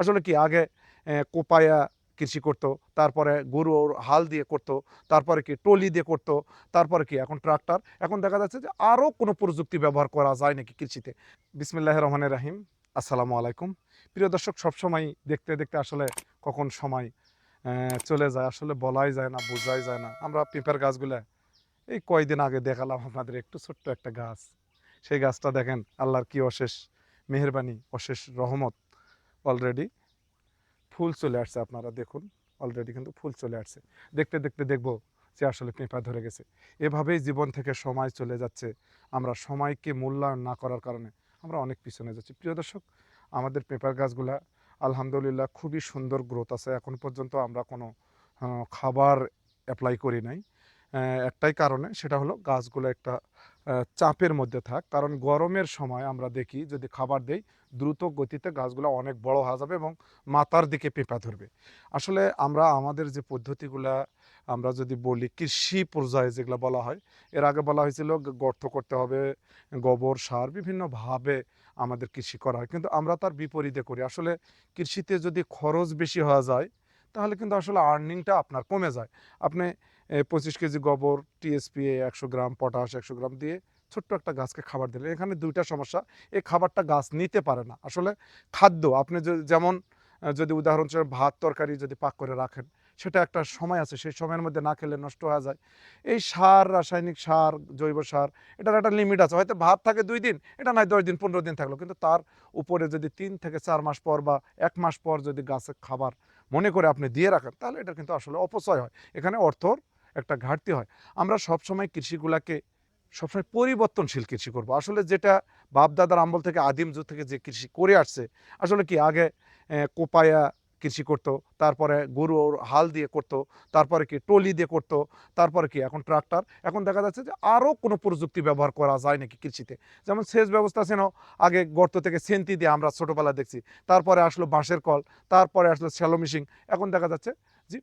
আসলে কি আগে কোপায়া কৃষি করতো, তারপরে গরু হাল দিয়ে করতো, তারপরে কি টলি দিয়ে করতো, তারপরে কি এখন ট্রাক্টর। এখন দেখা যাচ্ছে যে আরও কোনো প্রযুক্তি ব্যবহার করা যায় নাকি কৃষিতে। বিসমিল্লাহ রহমানের রাহিম। আসসালামু আলাইকুম। প্রিয় দর্শক, সবসময় দেখতে দেখতে আসলে কখন সময় চলে যায়। আসলে বলাই যায় না, বোঝাই যায় না। আমরা পেঁপের গাছগুলা এই কয়দিন আগে দেখালাম আপনাদের একটু ছোট্ট একটা গাছ। সেই গাছটা দেখেন, আল্লাহর কি অশেষ মেহেরবানি, অশেষ রহমত। অলরেডি ফুল চলে আসছে আপনারা দেখুন অলরেডি কিন্তু ফুল চলে আসছে। দেখতে দেখতে দেখব যে আসলে পেঁপা ধরে গেছে। এভাবেই জীবন থেকে সময় চলে যাচ্ছে। আমরা সময়কে মূল্যায়ন না করার কারণে আমরা অনেক পিছনে যাচ্ছি। প্রিয় দর্শক, আমাদের পেঁপার গাছগুলা আলহামদুলিল্লাহ খুবই সুন্দর গ্রোথ আছে। এখন পর্যন্ত আমরা কোনো খাবার অ্যাপ্লাই করি নাই। একটাই কারণে সেটা হলো গাছগুলো একটা চাপের মধ্যে থাক। কারণ গরমের সময় আমরা দেখি যদি খাবার দেই, দ্রুত গতিতে গাছগুলো অনেক বড় হয়ে যাবে এবং মাথার দিকে পেঁপা ধরবে। আসলে আমরা আমাদের যে পদ্ধতিগুলা আমরা যদি বলি, কৃষি পর্যায়ে যেগুলো বলা হয়, এর আগে বলা হয়েছিল গর্ত করতে হবে, গোবর, সার বিভিন্নভাবে আমাদের কৃষি করা হয়। কিন্তু আমরা তার বিপরীতে করি। আসলে কৃষিতে যদি খরচ বেশি হওয়া যায়, তাহলে কিন্তু আসলে আর্নিংটা আপনার কমে যায়। আপনি পঁচিশ কেজি গোবর টিএসপি একশো গ্রাম, পটাশ, একশো গ্রাম দিয়ে ছোট্ট একটা গাছকে খাবার দিলেন। এখানে দুইটা সমস্যা, এই খাবারটা গাছ নিতে পারে না। আসলে খাদ্য, আপনি যেমন যদি উদাহরণস্বরূপ ভাত তরকারি যদি পাক করে রাখেন, সেটা একটা সময় আছে, সেই সময়ের মধ্যে না খেলে নষ্ট হয়ে যায়। এই সার, রাসায়নিক সার, জৈব সার, এটার একটা লিমিট আছে। হয়তো ভাত থাকে দুই দিন, এটা নয়, দশ দিন, পনেরো দিন থাকল, কিন্তু তার উপরে যদি তিন থেকে চার মাস পর বা এক মাস পর যদি গাছে খাবার মনে করে আপনি দিয়ে রাখেন, তাহলে এটা কিন্তু আসলে অপচয় হয়। এখানে অর্থর একটা ঘাটতি হয়। আমরা সবসময় কৃষিগুলাকে সবসময় পরিবর্তনশীল কৃষি করব। আসলে যেটা বাপদাদার আমল থেকে আদিম যুগ থেকে যে কৃষি করে আসছে, আসলে কি আগে কোপায়া কৃষি করতো, তারপরে গরু হাল দিয়ে করতো, তারপরে কি টলি দিয়ে করতো, তারপরে কি এখন ট্রাক্টর। এখন দেখা যাচ্ছে যে আরও কোনো প্রযুক্তি ব্যবহার করা যায় নাকি কৃষিতে। যেমন সেচ ব্যবস্থা ছিল, আগে গর্ত থেকে সেন্তি দিয়ে আমরা ছোটোবেলা দেখছি, তারপরে আসলো বাঁশের কল, তারপরে আসলো শ্যালো মেশিন, এখন দেখা যাচ্ছে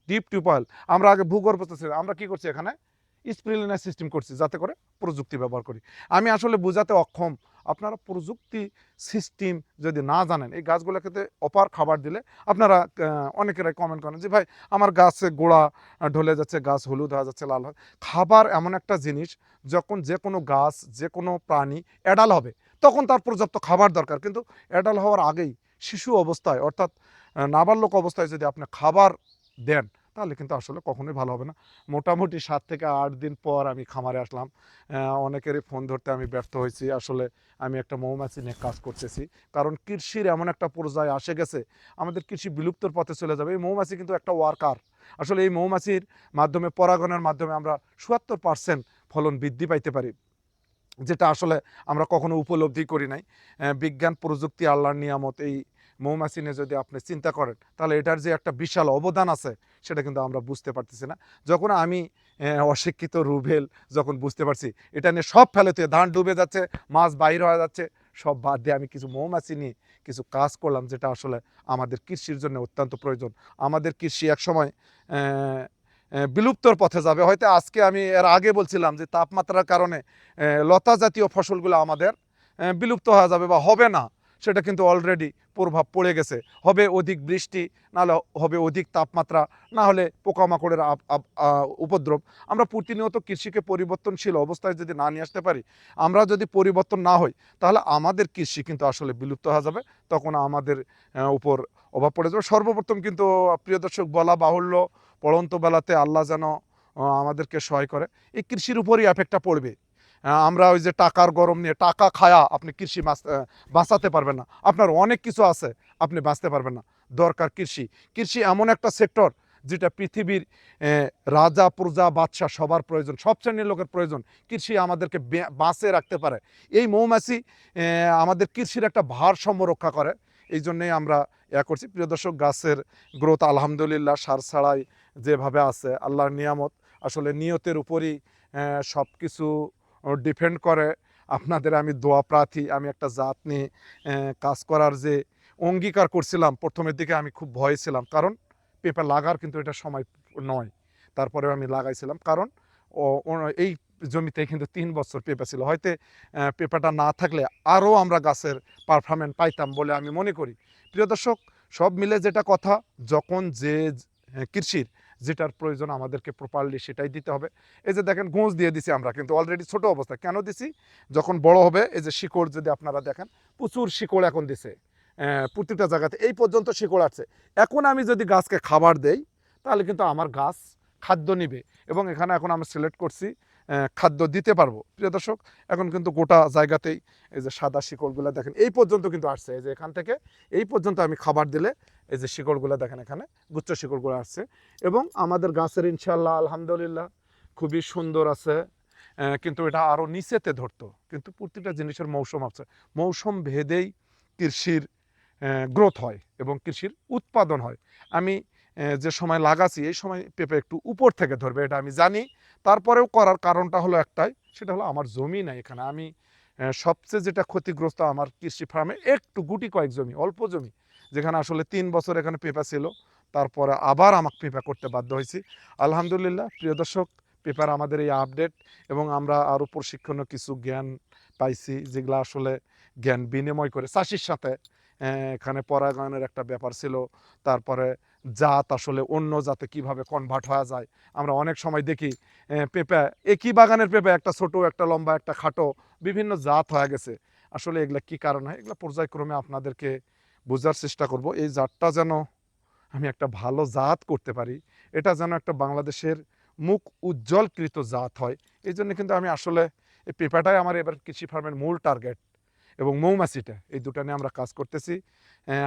ডিপ টিউবওয়েল। আমরা আগে ভূগর্ভস্থ ছিলাম। আমরা কি করছি এখানে? স্প্রিলিনার সিস্টেম করছি যাতে করে প্রযুক্তি ব্যবহার করি। আমি আসলে বোঝাতে অক্ষম। আপনারা প্রযুক্তি সিস্টেম যদি না জানেন, এই গাছগুলোকে অপার খাবার দিলে আপনারা অনেকেরাই কমেন্ট করেন যে, ভাই, আমার গাছে গোড়া ঢলে যাচ্ছে, গাছ হলুদ হয়ে যাচ্ছে, লাল হয় খাবার এমন একটা জিনিস, যখন যে কোনো গাছ, যে কোনো প্রাণী অ্যাডাল হবে, তখন তার পর্যাপ্ত খাবার দরকার। কিন্তু অ্যাডাল হওয়ার আগেই শিশু অবস্থায়, অর্থাৎ নাবালক অবস্থায় যদি আপনি খাবার দেন, তাহলে কিন্তু আসলে কখনোই ভালো হবে না। মোটামুটি সাত থেকে আট দিন পর আমি খামারে আসলাম। অনেকেরই ফোন ধরতে আমি ব্যর্থ হয়েছি। আসলে আমি একটা মৌমাছি নিয়ে কাজ করতেছি। কারণ কৃষির এমন একটা পর্যায়ে আসে গেছে, আমাদের কৃষি বিলুপ্তর পথে চলে যাবে। এই মৌমাছি কিন্তু একটা ওয়ার্কার আসলে এই মৌমাছির মাধ্যমে, পরাগণের মাধ্যমে আমরা চুয়াত্তর পার্সেন্ট ফলন বৃদ্ধি পাইতে পারি। যেটা আসলে আমরা কখনো উপলব্ধি করি নাই। বিজ্ঞান, প্রযুক্তি, আল্লাহর নিয়ামত এই মৌমাছি নিয়ে যদি আপনি চিন্তা করেন তাহলে এটার যে একটা বিশাল অবদান আছে সেটা কিন্তু আমরা বুঝতে পারতেছি না। যখন আমি অশিক্ষিত রুবেল যখন বুঝতে পারছি এটা নিয়ে সব ফেলে তুই ধান ডুবে যাচ্ছে মাছ বাইর হয়ে যাচ্ছে সব বাদ দিয়ে আমি কিছু মৌমাছি নিয়ে কিছু কাজ করলাম যেটা আসলে আমাদের কৃষির জন্য অত্যন্ত প্রয়োজন। আমাদের কৃষি একসময় আহ, আহ, বিলুপ্তর পথে যাবে। হয়তো আজকে আমি এর আগে বলছিলাম যে তাপমাত্রার কারণে লতা জাতীয় ফসলগুলো আমাদের বিলুপ্ত হয়ে যাবে বা হবে না। সেটা কিন্তু অলরেডি প্রভাব পড়ে গেছে। হবে অধিক বৃষ্টি, নাহলে হবে অধিক তাপমাত্রা না হলে পোকামাকড়ের উপদ্রব। আমরা প্রতিনিয়ত কৃষিকে পরিবর্তনশীল অবস্থায় যদি না নিয়ে আসতে পারি, আমরা যদি পরিবর্তন না হই, তাহলে আমাদের কৃষি কিন্তু আসলে বিলুপ্ত হয়ে যাবে। তখন আমাদের উপর অভাব পড়ে যাবে। সর্বপ্রথম কিন্তু প্রিয় দর্শক, বলা বাহুল্য, পড়ন্ত বেলাতে আল্লাহ যেন আমাদেরকে সহায় করে। এই কৃষির উপরই এফেক্টটা পড়বে। আমরা ওই যে টাকার গরম নিয়ে টাকা খায়া আপনি কৃষি বাঁচ- বাঁচাতে পারবেন না। আপনার অনেক কিছু আছে, আপনি বাঁচতে পারবেন না। দরকার কৃষি। কৃষি এমন একটা সেক্টর যেটা পৃথিবীর রাজা, প্রজা, বাদশাহ সবার প্রয়োজন, সব শ্রেণির লোকের প্রয়োজন। কৃষি আমাদেরকে বাঁচে রাখতে পারে। এই মৌমাছি আমাদের কৃষির একটা ভারসাম্য রক্ষা করে। এই জন্যেই আমরা ইয়া করছি। প্রিয় দর্শক, গাছের গ্রোথ আলহামদুলিল্লাহ সার ছাড়াই যেভাবে আছে, আল্লাহর নিয়ামত। আসলে নিয়তের উপরই সব কিছু ডিপেন্ড করে। আপনাদের আমি দোয়া প্রার্থী, আমি একটা জাত নিয়ে কাজ করার যে অঙ্গীকার করছিলাম, প্রথমের দিকে আমি খুব ভয় ছিলাম। কারণ পেঁপে লাগার কিন্তু এটা সময় নয়। তারপরে আমি লাগাইছিলাম। কারণ এই জমিতে কিন্তু তিন বছর পেঁপে ছিল। হয়তো পেঁপেটা না থাকলে আরও আমরা গাছের পারফরমেন্স পাইতাম বলে আমি মনে করি। প্রিয় দর্শক, সব মিলে যেটা কথা, যখন যে কৃষির যেটার প্রয়োজন আমাদেরকে প্রপারলি সেটাই দিতে হবে। এই যে দেখেন, গোঁজ দিয়ে দিছি আমরা, কিন্তু অলরেডি ছোট অবস্থা। কেন দিছি? যখন বড় হবে, এই যে শিকড় যদি আপনারা দেখেন, প্রচুর শিকড় এখন দিছে। প্রতিটা জায়গাতে। এই পর্যন্ত শিকড় আছে। এখন আমি যদি গাছকে খাবার দেই, তাহলে কিন্তু আমার গাছ খাদ্য নিবে এবং এখানে এখন আমি সিলেক্ট করছি খাদ্য দিতে পারব। প্রিয় দর্শক, এখন কিন্তু গোটা জায়গাতেই এই যে সাদা শিকড়গুলো দেখেন, এই পর্যন্ত কিন্তু আসছে। এই যে এখান থেকে, এই পর্যন্ত আমি খাবার দিলে এই যে শিকড়গুলো দেখেন এখানে, গুচ্ছ শিকড়গুলো আসছে এবং আমাদের গাছের ইনশাল্লাহ আলহামদুলিল্লাহ, খুবই সুন্দর আছে। কিন্তু এটা আরও নিচেতে ধরতো। কিন্তু প্রতিটা জিনিসের মৌসুম আছে। মৌসুম ভেদেই কৃষির গ্রোথ হয় এবং কৃষির উৎপাদন হয়। আমি যে সময় লাগাছি, এই সময় পেঁপে একটু উপর থেকে ধরবে, এটা আমি জানি। তারপরেও করার কারণটা হলো একটাই, সেটা হলো আমার জমি নাই এখানে। আমি সবচেয়ে যেটা ক্ষতিগ্রস্ত আমার কৃষি ফার্মে একটু গুটি কয়েক জমি, অল্প জমি। যেখানে আসলে তিন বছর এখানে পেঁপা ছিল, তারপরে আবার আমাকে পেঁপা করতে বাধ্য হয়েছি। আলহামদুলিল্লাহ, প্রিয় দর্শক, পেপার আমাদের এই আপডেট এবং আমরা আরও প্রশিক্ষণীয় কিছু জ্ঞান পাইছি, যেগুলো আসলে জ্ঞান বিনিময় করে। চাষির সাথে এখানে পরাগায়নের একটা ব্যাপার ছিল, তারপরে জাত আসলে অন্য জাতে কীভাবে কনভার্ট হওয়া যায়। আমরা অনেক সময় দেখি পেঁপে, একই বাগানের পেঁপে, একটা ছোট, একটা লম্বা, একটা খাটো, বিভিন্ন জাত হয়ে গেছে। আসলে এগুলা কি কারণ হয়? এগুলো পর্যায়ক্রমে আপনাদেরকে বোঝার চেষ্টা করব, এই জাতটা যেন আমি একটা ভালো জাত করতে পারি, এটা যেন একটা বাংলাদেশের মুখ উজ্জ্বলকৃত জাত হয়। এই জন্য কিন্তু আমি আসলে এই পেঁপাটাই আমার এবার কৃষি ফার্মের মূল টার্গেট এবং মৌমাছিটা, এই দুটো নিয়ে আমরা কাজ করতেছি।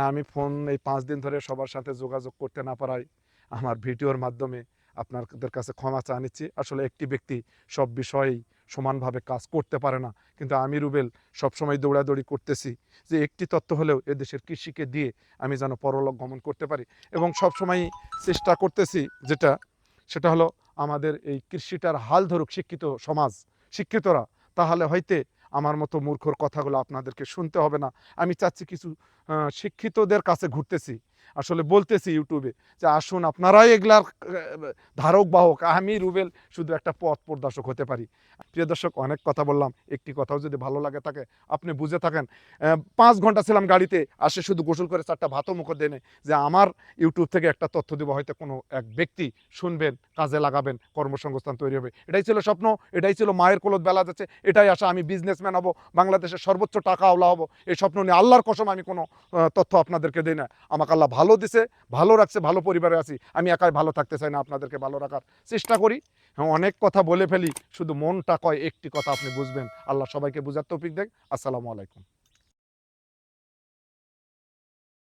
আমি ফোন এই পাঁচ দিন ধরে সবার সাথে যোগাযোগ করতে না পারাই আমার ভিডিওর মাধ্যমে আপনাদের কাছে ক্ষমা চা নিচ্ছি। আসলে একটি ব্যক্তি সব বিষয়েই সমানভাবে কাজ করতে পারে না। কিন্তু আমি রুবেল সবসময় দৌড়াদৌড়ি করতেছি যে একটি তত্ত্ব হলেও এদেশের কৃষিকে দিয়ে আমি যেন পরলোক গমন করতে পারি। এবং সবসময় চেষ্টা করতেছি যেটা, সেটা হলো আমাদের এই কৃষিটার হাল ধরুক শিক্ষিত সমাজ, শিক্ষিতরা। তাহলে হয়তো আমার মতো মূর্খর কথাগুলো আপনাদেরকে শুনতে হবে না। আমি চাচ্ছি কিছু শিক্ষিতদের কাছে ঘুরতেছি। আসলে বলতেছি ইউটিউবে যে আসুন আপনারাই এগুলার ধারক, বাহক, আমি, রুবেল শুধু একটা পথ প্রদর্শক হতে পারি। প্রিয় দর্শক, অনেক কথা বললাম, একটি কথাও যদি ভালো লাগে থাকে আপনি বুঝে থাকেন। পাঁচ ঘণ্টা ছিলাম গাড়িতে আসে শুধু গোসল করে চারটা ভাতও মুখ দেনে যে আমার ইউটিউব থেকে একটা তথ্য দেবো, হয়তো কোনো এক ব্যক্তি শুনবেন, কাজে লাগাবেন, কর্মসংস্থান তৈরি হবে। এটাই ছিল স্বপ্ন, এটাই ছিল মায়ের কোলত বেলা যাচ্ছে, এটাই আশা, আমি বিজনেসম্যান হব, বাংলাদেশের সর্বোচ্চ টাকা আওলা হব। এই স্বপ্ন নিয়ে আল্লাহর কসম আমি কোনো তথ্য আপনাদেরকে দিই না। আমাকে আল্লাহ ভালো দিছে, ভালো রাখছে, ভালো পরিবারে আছি। আমি একাই ভালো থাকতে চাই না, আপনাদেরকে ভালো রাখার চেষ্টা করি। হ্যাঁ অনেক কথা বলে ফেলি, শুধু মনটা কয়, একটি কথা আপনি বুঝবেন। আল্লাহ সবাইকে বুঝার তৌফিক দেখ আসসালামু আলাইকুম।